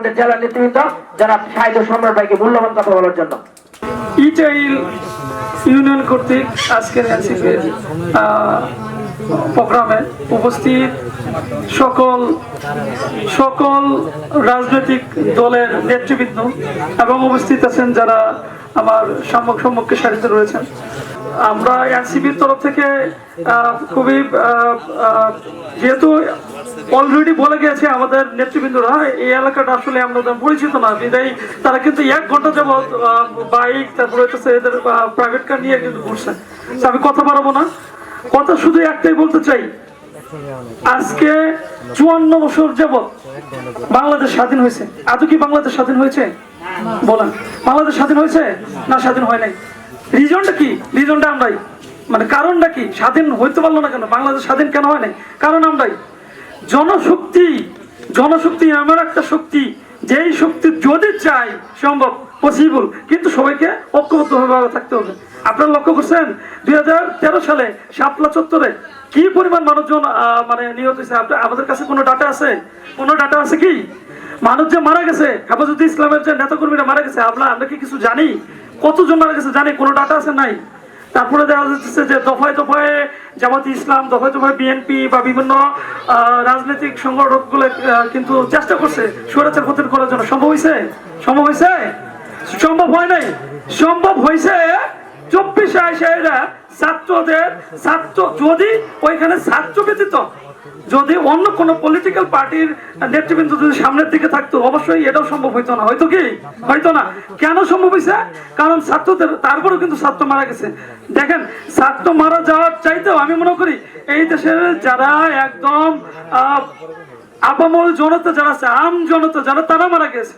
আমাদের জেলার নেতৃবৃন্দ যারা সাহিত্য সম্রাট ভাইকে মূল্যবান কথা বলার জন্য। ইটাইল ইউনিয়ন কর্তৃক আজকের প্রোগ্রামে উপস্থিত সকল সকল রাজনৈতিক দলের নেতৃবৃন্দ এবং উপস্থিত আছেন যারা আমার সম্মুখ সম্মুখে সারিতে রয়েছেন। আমরা এনসিপির তরফ থেকে খুবই যেহেতু অলরেডি বলে গেছে আমাদের নেতৃবৃন্দরা, এই এলাকাটা আসলে আমরা পরিচিত না। বিদায়, তারা কিন্তু এক ঘণ্টা যাবৎ বাইক তারপরে হচ্ছে এদের প্রাইভেট কার নিয়ে কিন্তু ঘুরছে। আমি কথা বাড়াবো না। কথা শুধু একটাই বলতে চাই। আজকে চুয়ান্ন বছর যাবৎ বাংলাদেশ স্বাধীন হয়েছে। আজও কি বাংলাদেশ স্বাধীন হয়েছে? বলেন। বাংলাদেশ স্বাধীন হয়েছে না স্বাধীন হয় নাই? রিজনটা কি? রিজনটা আমরাই। মানে কারণটা কি? স্বাধীন হইতে পারল না কেন? বাংলাদেশ স্বাধীন কেন হয় কারণ আমরাই। জনশক্তি জনশক্তি এমন একটা শক্তি, যেই শক্তি যদি চাই সম্ভব পসিবল কিন্তু সবাইকে ঐক্যবদ্ধভাবে থাকতে হবে। আপনারা লক্ষ্য করছেন? দুই হাজার তেরো সালে শাপলা চত্বরে কি পরিমাণ মানুষজন মানে নিহত হয়েছে? আমাদের কাছে কোনো ডাটা আছে? কোনো ডাটা আছে কি? মানুষ যে মারা গেছে হেফাজত ইসলামের যে নেতাকর্মীরা মারা গেছে, আমরা আমরা কি কিছু জানি? কতজন মারা গেছে জানি, কোনো ডাটা আছে? নাই। তারপরে দেখা যাচ্ছে যে দফায় দফায় জামাত ইসলাম, দফায় দফায় বিএনপি বা বিভিন্ন রাজনৈতিক সংগঠনগুলো কিন্তু চেষ্টা করছে স্বৈরাচার প্রতিরোধ করার জন্য। সম্ভব হয়েছে? সম্ভব হয়েছে? সম্ভব হয় নাই? সম্ভব হয়েছে চব্বিশে এসে এরা ছাত্রদের, ছাত্র যদি ওইখানে ছাত্র ব্যতীত যদি অন্য কোনো পলিটিক্যাল পার্টির নেতৃবৃন্দ যদি সামনের দিকে থাকতো, অবশ্যই এটাও সম্ভব হইতো না। হয়তো কি? হয়তো না। কেন সম্ভব হয়েছে কারণ ছাত্রদের তারপরেও কিন্তু ছাত্র মারা গেছে। দেখেন, ছাত্র মারা যাওয়ার চাইতেও আমি মনে করি, এই দেশের যারা একদম আপামল জনতা যারা আছে, আম জনতা যারা, তারা মারা গেছে।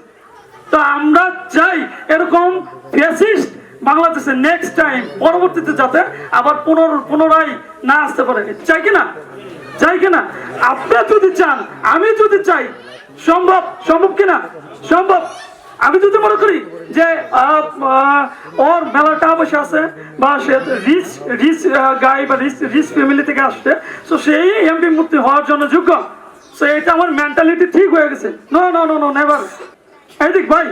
তো আমরা চাই এরকম ফ্যাসিস্ট বাংলাদেশে নেক্সট টাইম পরবর্তীতে যাতে আবার পুনর পুনরায় না আসতে পারে। চাই কিনা চাই কিনা? আপনি যদি চান, আমি যদি চাই, সম্ভব? সম্ভব কিনা? সম্ভব। আমি যদি মনে করি যে ওর মেলা টাকা আছে, বা সে রিচ রিচ গাই বা রিচ রিচ ফ্যামিলি থেকে আসছে তো সেই এমপি মুক্তি হওয়ার জন্য যোগ্য। তো এটা আমার মেন্টালিটি ঠিক হয়ে গেছে। No no no no never এদিক ভাই,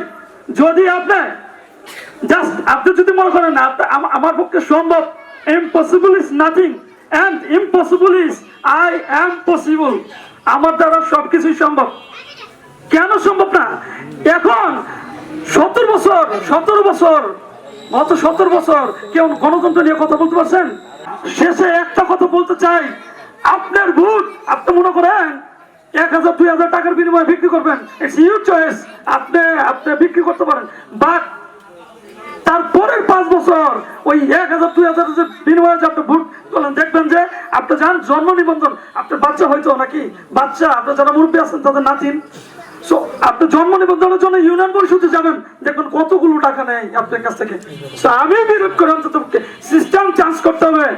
যদি আপনি জাস্ট আপনি যদি মনে করেন আমার পক্ষে সম্ভব। Impossible is nothing and impossible is I am possible আমার দ্বারা সবকিছুই সম্ভব। কেন সম্ভব না? এখন সত্তর বছর, সতেরো বছর গত সতেরো বছর কেউ গণতন্ত্র নিয়ে কথা বলতে পারছেন? শেষে একটা কথা বলতে চাই। আপনার ভোট, আপনি মনে করেন এক হাজার, দুই হাজার টাকার বিনিময়ে বিক্রি করবেন। ইটস ইউর চয়েস আপনি আপনি বিক্রি করতে পারেন। বাট তারপরের পাঁচ বছর ওই এক হাজার দুই হাজার বিনিময়ে যে আপনি ভোট তোলেন দেখবেন যে আপনি যান জন্ম নিবন্ধন আপনার বাচ্চা হয়তো নাকি? বাচ্চা আপনার যারা মুরব্বী আছেন তাদের So, আপনি জন্ম নিবন্ধনের জন্য ইউনিয়ন পরিষদে যাবেন দেখবেন কতগুলো টাকা নেয় আপনার কাছ থেকে। আমি বিরোধ করে অন্তত সিস্টেম চেঞ্জ করতে হবে।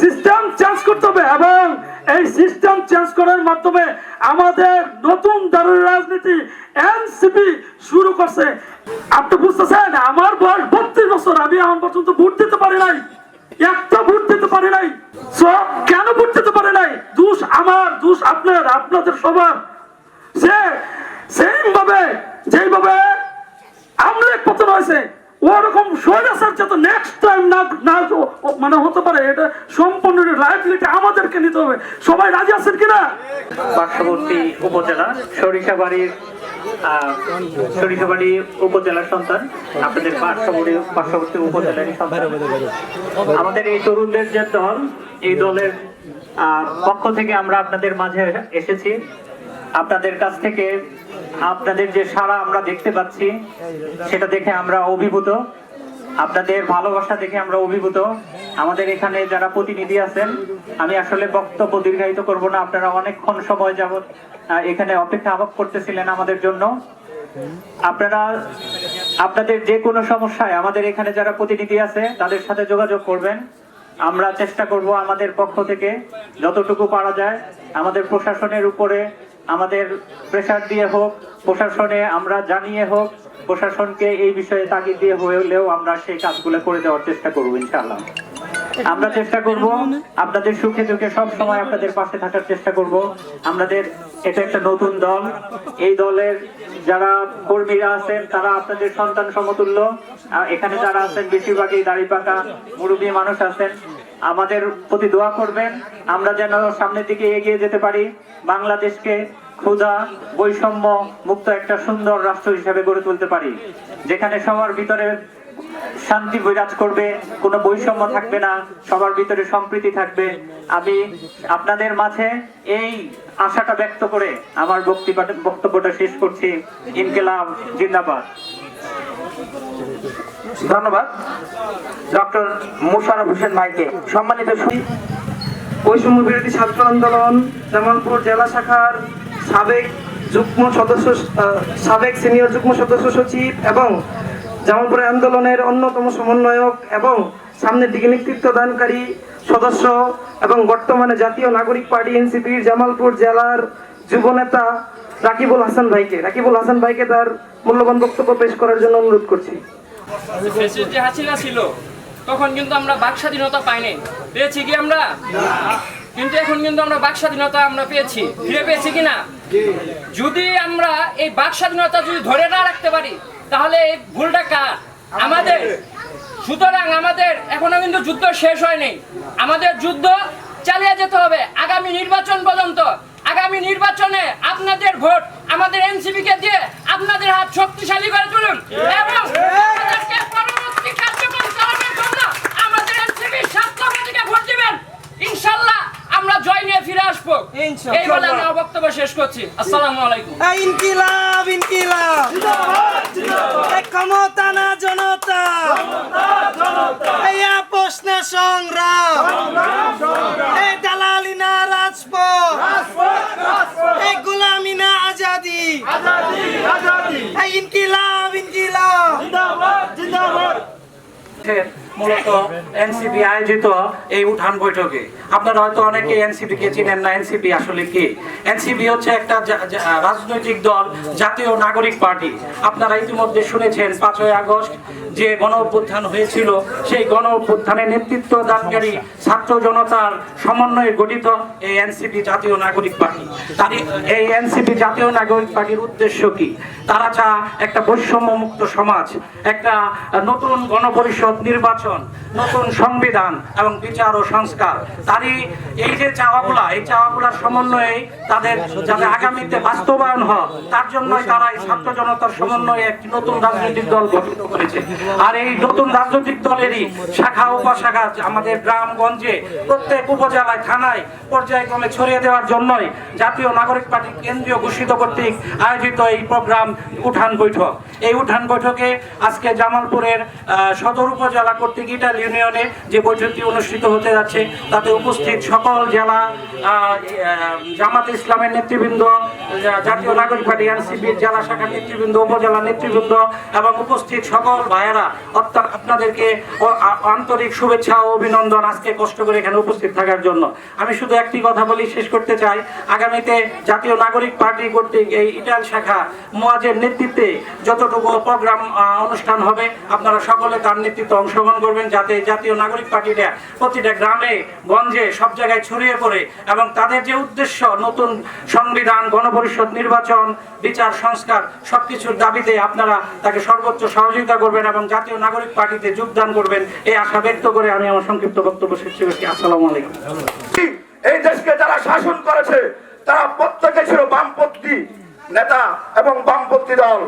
সিস্টেম চেঞ্জ করতে হবে এবং এই সিস্টেম চেঞ্জ করার মাধ্যমে আমাদের নতুন দলের রাজনীতি এনসিপি শুরু করছে। আপনি বুঝতেছেন? আমার বয়স বত্রিশ বছর, আমি এখন পর্যন্ত ভোট দিতে পারি নাই। একটা ভোট দিতে পারি নাই। কেন ভোট দিতে পারি নাই? দোষ আমার, দোষ আপনার, আপনাদের সবার। সে সেইভাবে যেইভাবে আমলে পতন হয়েছে ওরকম স্বৈরাচার যাতে নেক্সট টাইম না না মানে হতে পারে এটা সম্পূর্ণ লাইবিলিটি আমাদেরকে নিতে হবে। সবাই রাজি আছেন কিনা? পার্শ্ববর্তী উপজেলা সরিষাবাড়ির সরিষাবাড়ি উপজেলার সন্তান, আপনাদের পার্শ্ববর্তী পার্শ্ববর্তী উপজেলার সন্তান। আমাদের এই তরুণদের যে দল, এই দলের পক্ষ থেকে আমরা আপনাদের মাঝে এসেছি। আপনাদের কাছ থেকে আপনাদের যে সারা আমরা দেখতে পাচ্ছি, সেটা দেখে আমরা অভিভূত। আপনাদের ভালোবাসা দেখে আমরা অভিভূত। আমাদের এখানে যারা প্রতিনিধি আছেন, আমি আসলে বক্তব্য দীর্ঘায়িত করব না, আপনারা অনেকক্ষণ সময় যাবত এখানে অপেক্ষা আবাক করতেছিলেন আমাদের জন্য। আপনারা, আপনাদের যে কোনো সমস্যায় আমাদের এখানে যারা প্রতিনিধি আছে, তাদের সাথে যোগাযোগ করবেন। আমরা চেষ্টা করব আমাদের পক্ষ থেকে, যতটুকু পারা যায়, আমাদের প্রশাসনের উপরে আমাদের প্রেসার দিয়ে হোক, প্রশাসনে আমরা জানিয়ে হোক, প্রশাসনকে এই বিষয়ে তাগিদ দিয়ে হলেও আমরা সেই কাজগুলো করে দেওয়ার চেষ্টা করব ইনশাআল্লাহ। আমরা চেষ্টা করব, আপনাদের সুখে দুঃখে সব সময় আপনাদের পাশে থাকার চেষ্টা করব। আমাদের এটা একটা নতুন দল। এই দলের যারা কর্মীরা আছেন, তারা আপনাদের সন্তান সমতুল্য। এখানে যারা আছেন, বেশিরভাগই দাড়ি পাকা মুরব্বী মানুষ আছেন। আমাদের প্রতি দোয়া করবেন। আমরা যেন সামনের দিকে এগিয়ে যেতে পারি। বাংলাদেশকে ক্ষুধা, বৈষম্য মুক্ত একটা সুন্দর রাষ্ট্র হিসেবে গড়ে তুলতে পারি। যেখানে সবার ভিতরে শান্তি বিরাজ করবে, কোনো বৈষম্য থাকবে না, সবার ভিতরে সম্প্রীতি থাকবে। আমি আপনাদের মাঝে এই আশাটা ব্যক্ত করে আমার বক্তব্য- বক্তব্যটা শেষ করছি। ইনকেলাব, জিন্দাবাদ। ধন্যবাদ। ডক্টর মুশারফ হোসেন ভাইকে সম্মানিত বৈষম্য বিরোধী ছাত্র আন্দোলন, জামালপুর জেলা শাখার সাবেক যুগ্ম সদস্য সাবেক সিনিয়র যুগ্ম সদস্য সচিব এবং জামালপুর আন্দোলনের অন্যতম সমন্বয়ক এবং সামনের দিকে নেতৃত্ব দানকারী সদস্য এবং বর্তমানে জাতীয় নাগরিক পার্টি এনসিপির জামালপুর জেলার যুবনেতা রাকিবুল হাসান ভাইকে। রাকিবুল হাসান ভাইকে তার মূল্যবান বক্তব্য পেশ করার জন্য অনুরোধ করছি। ফেসিস যে হাসিনা ছিল, তখন কিন্তু আমরা বাক স্বাধীনতা পাইনি। পেয়েছি কি আমরা? কিন্তু এখন কিন্তু আমরা বাক স্বাধীনতা আমরা পেয়েছি। ফিরে পেয়েছি কি না? যদি আমরা এই বাক স্বাধীনতা যদি ধরে না রাখতে পারি, তাহলে এই ভুলটা কার? আমাদের। সুতরাং আমাদের এখনও কিন্তু যুদ্ধ শেষ হয়নি। আমাদের যুদ্ধ চালিয়ে যেতে হবে। আগামী নির্বাচন পর্যন্ত আগামী নির্বাচনে আপনাদের ভোট আমাদের এনসিপি কে দিয়ে আপনাদের হাত শক্তিশালী করে তুলুন। এবং আমাদেরকে পরবর্তী কার্যক্রম চালানোর জন্য আমাদের এনসিপি স্বাস্থ্যবাদীকে ভোট দিবেন। ইনশাল্লাহ আমরা জয় নিয়ে ফিরে আসব। এই বলে আমি আমার বক্তব্য শেষ করছি। আসসালামু আলাইকুম। ইনকিলাব ইনকিলাব। ক্ষমতা না জনতা। এই আপোষ না সংগ্রাম। এই দালালি না রাজপথ। এই গোলামি না আজাদি। এই ইনকিলাব ইনকিলাব। মূলত এনসিপি আয়োজিত এই উঠান বৈঠকে। আপনারা হয়তো অনেকে এনসিপি কে চিনেন না, এনসিপি আসলে কি? এনসিপি হচ্ছে একটা রাজনৈতিক দল, জাতীয় নাগরিক পার্টি। আপনারা ইতিমধ্যে শুনেছেন পাঁচই আগস্ট যে গণ অভ্যুত্থান হয়েছিল, সেই গণ অভ্যুত্থানে নেতৃত্ব দানকারী ছাত্র জনতার সমন্বয়ে গঠিত এই এনসিপি জাতীয় নাগরিক পার্টি। তার এই এনসিপি জাতীয় নাগরিক পার্টির উদ্দেশ্য কি? তারা চা একটা বৈষম্য মুক্ত সমাজ, একটা নতুন গণপরিষদ নির্বাচন নতুন সংবিধান এবং বিচার ও সংস্কার। তারই এই যে চাওয়াগুলা, এই চাওয়াগুলার সমন্বয়ে তাদের যাতে আগামীতে বাস্তবায়ন হয় তার জন্যই তারা এই ছাত্র জনতার সমন্বয়ে একটি নতুন রাজনৈতিক দল গঠিত করেছে। আর এই নতুন রাজনৈতিক দলেরই শাখা উপশাখা আমাদের গ্রামগঞ্জে। প্রত্যেক উপজেলায়, থানায়, পর্যায়ক্রমে ছড়িয়ে দেওয়ার জন্যই জাতীয় নাগরিক পার্টি কেন্দ্রীয় ঘোষিত কর্তৃক আয়োজিত এই প্রোগ্রাম উঠান বৈঠক। এই উঠান বৈঠকে আজকে জামালপুরের সদর উপজেলা কর্তৃক ইটাল ইউনিয়নে যে বৈঠকটি অনুষ্ঠিত হতে যাচ্ছে, তাতে উপস্থিত সকল জেলা জামাত ইসলামের নেতৃবৃন্দ জাতীয় নাগরিক পার্টি এনসিপির জেলা শাখার নেতৃবৃন্দ, উপজেলা নেতৃবৃন্দ এবং উপস্থিত সকল ভাইয়েরা অর্থাৎ আপনাদেরকে আন্তরিক শুভেচ্ছা ও অভিনন্দন আজকে কষ্ট করে এখানে উপস্থিত থাকার জন্য। আমি শুধু একটি কথা বলি, শেষ করতে চাই। আগামীতে জাতীয় নাগরিক পার্টি কর্তৃক এই ইটাল শাখা মোয়াজের নেতৃত্বে যতটুকু প্রোগ্রাম অনুষ্ঠান হবে, আপনারা সকলে তার নেতৃত্বে অংশগ্রহণ করবেন যাতে জাতীয় নাগরিক পার্টিটা প্রতিটা গ্রামে, গঞ্জে, সব জায়গায় ছড়িয়ে পড়ে এবং তাদের যে উদ্দেশ্য নতুন সংবিধান, গণপরিষদ, নির্বাচন, বিচার, সংস্কার, সবকিছুর দাবিতে আপনারা তাকে সর্বোচ্চ সহযোগিতা করবেন এবং জাতীয় নাগরিক পার্টিতে যোগদান করবেন, এই আশা ব্যক্ত করে আমি আমার সংক্ষিপ্ত বক্তব্য শেষ করছি। আসসালামু আলাইকুম। এই দেশকে যারা শাসন করেছে, তারা প্রত্যেকে ছিল বামপন্থী নেতা এবং বামপন্থী দল।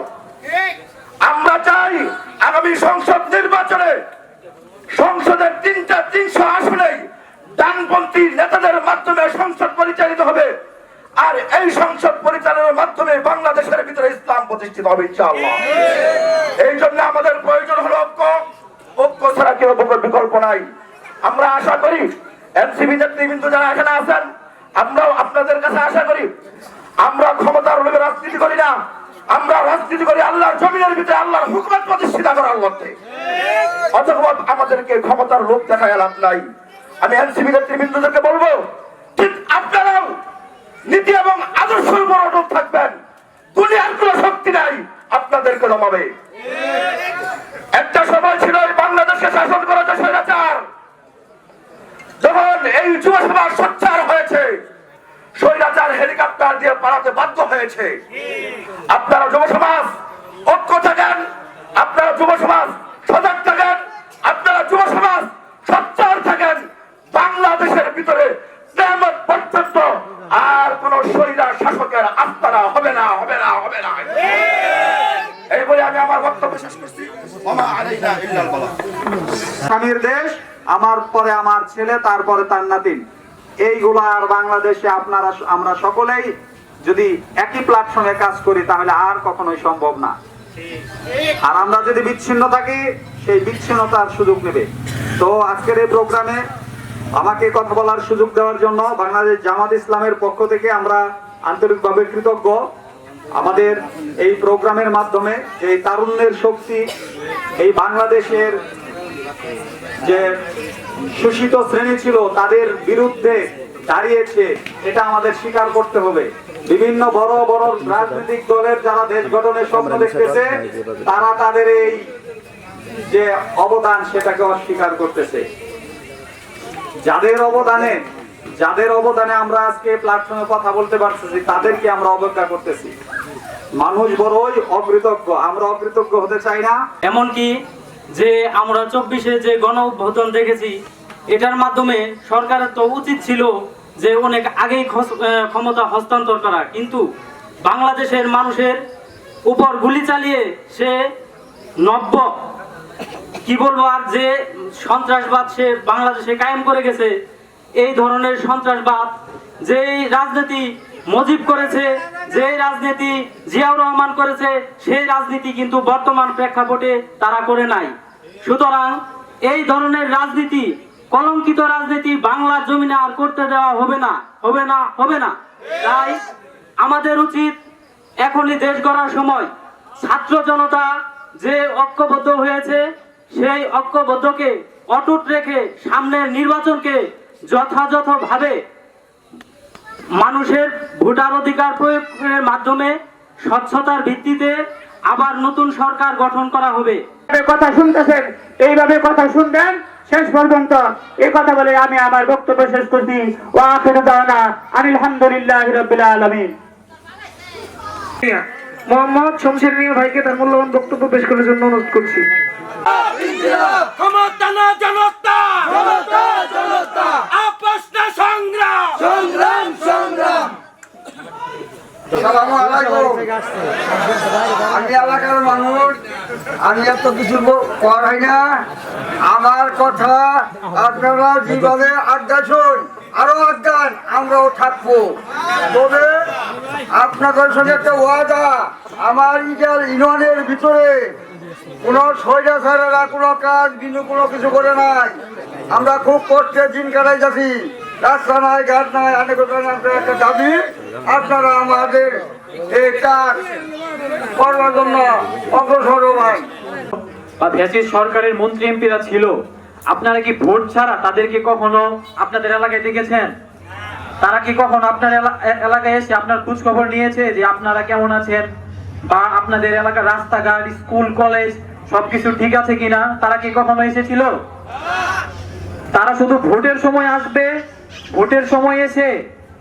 আমরা চাই আগামী সংসদ নির্বাচনে সংসদের তিনটা তিনশো আসনেই ডানপন্থী নেতাদের মাধ্যমে সংসদ পরিচালিত হবে। আর এই সংসদ পরিচালনার মাধ্যমে বাংলাদেশের ভিতরে ইসলাম প্রতিষ্ঠিত হবে এই জন্য আমাদের প্রয়োজন হলো ঐক্য। ঐক্য ছাড়া কেউ বিকল্প নাই। আমরা আশা করি এনসিবি নেতৃবৃন্দ যারা এখানে আছেন, আমরাও আপনাদের কাছে আশা করি। আমরা ক্ষমতার লোভে রাজনীতি করি না। আমরা রাজনীতি করি আল্লাহর জমিনের ভিতরে আল্লাহর হুকুমত প্রতিষ্ঠিত করার লক্ষ্যে অথবা আমাদেরকে ক্ষমতার লোভ দেখা লাভ নাই। আমি এনসিবি নেতৃবৃন্দদেরকে বলব, ঠিক আপনারাও নীতি এবং আদর্শের উপর অটল থাকবেন। দুনিয়ার কোন শক্তি নাই আপনাদেরকে নমাবে। একটা সময় ছিল বাংলাদেশকে শাসন করা যে স্বৈরাচার যখন এই যুবসভা সোচ্চার হয়েছে স্বৈরাচার হেলিকপ্টার দিয়ে পালাতে বাধ্য হয়েছে। আপনারা যুব সমাজ, ঐক্য থাকেন। আপনারা যুব সমাজ, সজাগ থাকেন। আপনারা যুব সমাজ সচ্চার থাকেন। বাংলাদেশের ভিতরে পর্যন্ত আর কোন শরীরা শাসকের আস্তানা হবে না হবে না হবে না। এই বলে আমি আমার বক্তব্য শেষ করছি। স্বামীর দেশ, আমার পরে আমার ছেলে, তারপরে তার নাতিন এইগুলো আর বাংলাদেশে আপনারা আমরা সকলেই যদি একই প্ল্যাটফর্মে কাজ করি, তাহলে আর কখনোই সম্ভব না। আর আমরা যদি বিচ্ছিন্ন থাকি, সেই বিচ্ছিন্নতার সুযোগ নেবে। তো আজকের এই প্রোগ্রামে আমাকে কথা বলার সুযোগ দেওয়ার জন্য বাংলাদেশ জামাত ইসলামের পক্ষ থেকে আমরা আন্তরিকভাবে কৃতজ্ঞ। আমাদের এই প্রোগ্রামের মাধ্যমে যে তারুণ্যের শক্তি এই বাংলাদেশের যে শোষিত শ্রেণি ছিল তাদের বিরুদ্ধে দাঁড়িয়েছে এটা আমাদের স্বীকার করতে হবে। বিভিন্ন বড় বড় রাজনৈতিক দলের যারা দেশ গঠনের স্বপ্ন দেখতেছে তারা তাদের এই যে অবদান সেটাকে অস্বীকার করতেছে। যাদের অবদানে যাদের অবদানে আমরা আজকে প্ল্যাটফর্মে কথা বলতে পারতেছি তাদেরকে আমরা অবজ্ঞা করতেছি। মানুষ বড়ই অকৃতজ্ঞ আমরা অকৃতজ্ঞ হতে চাই না। এমনকি যে আমরা চব্বিশে যে গণ অভ্যুত্থান দেখেছি, এটার মাধ্যমে সরকারের তো উচিত ছিল যে অনেক আগেই ক্ষমতা হস্তান্তর করা। কিন্তু বাংলাদেশের মানুষের উপর গুলি চালিয়ে সে নব্য। কি বলব আর যে সন্ত্রাসবাদ সে বাংলাদেশে কায়েম করে গেছে, এই ধরনের সন্ত্রাসবাদ, যেই রাজনীতি মজিব করেছে যে রাজনীতি জিয়াউর রহমান করেছে, সেই রাজনীতি কিন্তু বর্তমান প্রেক্ষাপটে তারা করে নাই। সুতরাং এই ধরনের রাজনীতি, কলঙ্কিত রাজনীতি বাংলার জমিনে আর করতে দেওয়া হবে না হবে না হবে না। তাই আমাদের উচিত এখনই দেশ গড়ার সময় ছাত্র জনতা যে ঐক্যবদ্ধ হয়েছে, সেই ঐক্যবদ্ধকে অটুট রেখে সামনের নির্বাচনকে যথাযথভাবে মানুষের ভোটার অধিকার প্রয়োগের মাধ্যমে স্বচ্ছতার ভিত্তিতে আবার নতুন সরকার গঠন করা হবে। কথা শুনতেছেন এইভাবে কথা শুনবেন শেষ পর্যন্ত এই কথা বলে আমি আমার বক্তব্য শেষ করছি। ও আখের দাওয়ানা আলহামদুলিল্লাহ রবিল আলমিন। মোহাম্মদ শমশের মিয়া ভাইকে তার মূল্যবান বক্তব্য পেশ করার জন্য অনুরোধ করছি। ক্ষমতা না জনতা! জনতা জনতা! আমি এলাকার মানুষ, আমি এত কিছু করাই না। আমার কথা আপনারা যেভাবে আড্ডা শুন, আরও আড্ডান, আমরাও থাকব। তবে আপনাদের সঙ্গে একটা ওয়াদা, আমার ইটার ইউনিয়নের ভিতরে কোনো স্বৈরাচারেরা কোনো কাজ বিন্দু কোনো কিছু করে নাই। আমরা খুব কষ্টে দিন কাটাই যাচ্ছি। রাস্তা নাই, ঘাট নাই অনেক একটা দাবি। আপনারা আমাদের এই কাজ করবার জন্য অগ্রসর হবেন। বা সরকারের মন্ত্রী এমপিরা ছিল, আপনারা কি ভোট ছাড়া তাদেরকে কখনো আপনাদের এলাকায় দেখেছেন? তারা কি কখনো আপনার এলা- এলাকায় এসে আপনার খোঁজ খবর নিয়েছে যে আপনারা কেমন আছেন? বা আপনাদের এলাকার রাস্তাঘাট, স্কুল, কলেজ, সবকিছু ঠিক আছে কিনা? তারা কি কখনো এসেছিল? তারা শুধু ভোটের সময় আসবে, ভোটের সময় এসে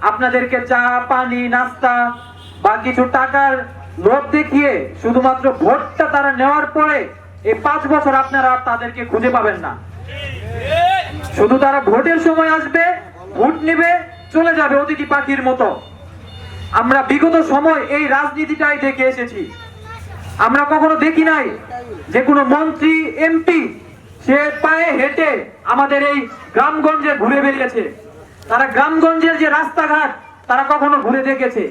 আপনাদেরকে চা, পানি, নাস্তা, বা কিছু টাকার লোভ দেখিয়ে শুধুমাত্র ভোটটা তারা নেওয়ার পরে এই পাঁচ বছর আপনারা আর তাদেরকে খুঁজে পাবেন না। শুধু তারা ভোটের সময় আসবে, ভোট নেবে, চলে যাবে অতিথি পাখির মতো। আমরা বিগত সময় এই রাজনীতিটাই দেখে এসেছি। আমরা কখনো দেখি নাই যে কোনো মন্ত্রী, এমপি সে পায়ে হেঁটে আমাদের এই গ্রামগঞ্জে ঘুরে বেরিয়েছে। তারা গ্রামগঞ্জের যে রাস্তাঘাট, তারা কখনো ঘুরে দেখেছে।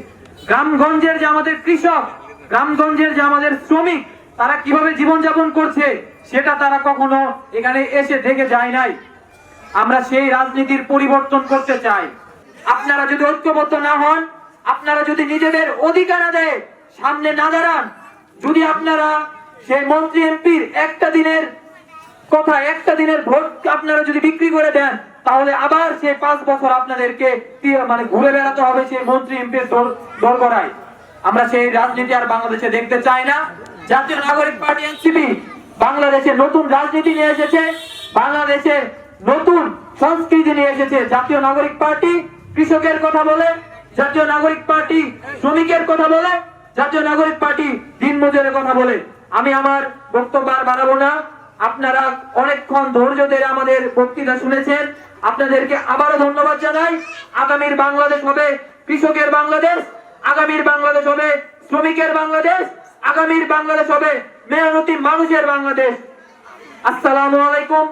গ্রামগঞ্জের যে আমাদের কৃষক, গ্রামগঞ্জের যে আমাদের শ্রমিক, তারা কীভাবে জীবনযাপন করছে, সেটা তারা কখনো এখানে এসে দেখে যায় নাই। আমরা সেই রাজনীতির পরিবর্তন করতে চাই। আপনারা যদি ঐক্যবদ্ধ না হন, আপনারা যদি নিজেদের অধিকার আদায়ে সামনে না দাঁড়ান, যদি আপনারা সেই মন্ত্রী এমপির একটা দিনের কথা, একটা দিনের ভোট আপনারা যদি বিক্রি করে দেন, তাহলে আবার সেই পাঁচ বছর আপনাদেরকে মানে ঘুরে বেড়াতে হবে সেই মন্ত্রী এমপির দর করায় আমরা সেই রাজনীতি আর বাংলাদেশে দেখতে চাই না। জাতীয় নাগরিক পার্টি এনসিপি বাংলাদেশে নতুন রাজনীতি নিয়ে এসেছে, বাংলাদেশে নতুন সংস্কৃতি নিয়ে এসেছে জাতীয় নাগরিক পার্টি। কৃষকের কথা বলে, জাতীয় নাগরিক পার্টি শ্রমিকের কথা বলে, জাতীয় নাগরিক পার্টি দিন মজুরের কথা বলে। আমি আমার বক্তব্য আর বাড়াবো না। আপনারা অনেকক্ষণ ধৈর্য ধরে আমাদের বক্তৃতা শুনেছেন। আপনাদেরকে আবারও ধন্যবাদ জানাই। আগামীর বাংলাদেশ হবে কৃষকের বাংলাদেশ, আগামীর বাংলাদেশ হবে শ্রমিকের বাংলাদেশ, আগামীর বাংলাদেশ হবে মেহনতি মানুষের বাংলাদেশ। আসসালামু আলাইকুম।